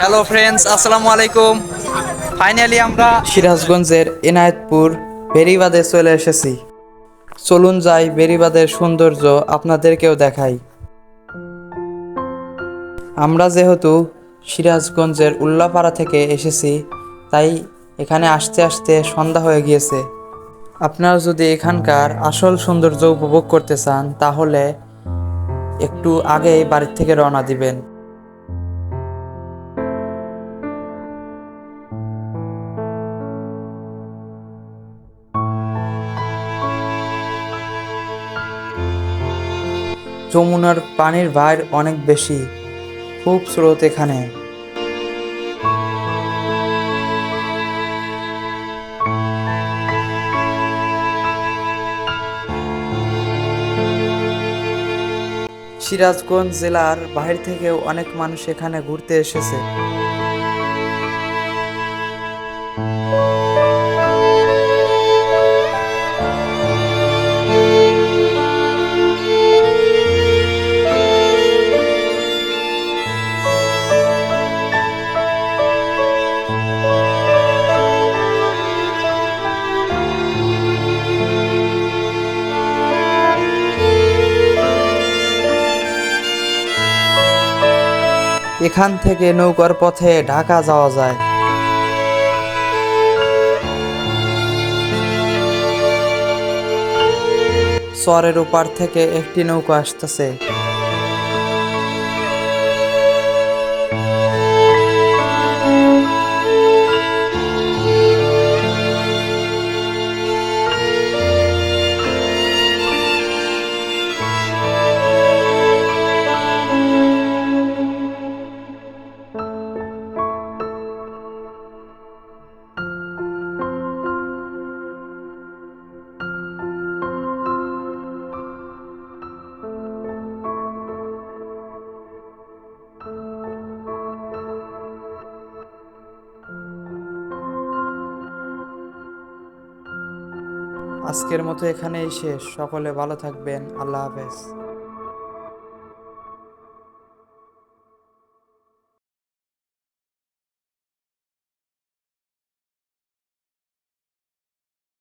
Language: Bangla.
হ্যালো ফ্রেন্ডস আসসালামু আলাইকুম ফাইনালি আমরা সিরাজগঞ্জের এনায়েতপুর, বেরিবাদে চলে এসেছি। চলুন যাই বেরিবাদের সৌন্দর্য আপনাদেরকেও দেখাই। আমরা যেহেতু সিরাজগঞ্জের উল্লাপাড়া থেকে এসেছি, তাই এখানে আসতে আসতে সন্ধ্যা হয়ে গিয়েছে। আপনারা যদি এখানকার আসল সৌন্দর্য উপভোগ করতে চান, তাহলে একটু আগেই বাড়ির থেকে রওনা দিবেন। যমুনার পানির ভার অনেক বেশি। খুব স্রোত এখানে। সিরাজগঞ্জ জেলার বাইরে থেকেও অনেক মানুষ এখানে ঘুরতে এসেছে। এখান থেকে নৌকার পথে ঢাকা যাওয়া যায়। চরের ওপার থেকে একটি নৌকা আসতেছে। আজকের মতো এখানেই শেষ। সকলে ভালো থাকবেন। আল্লাহ হাফেজ।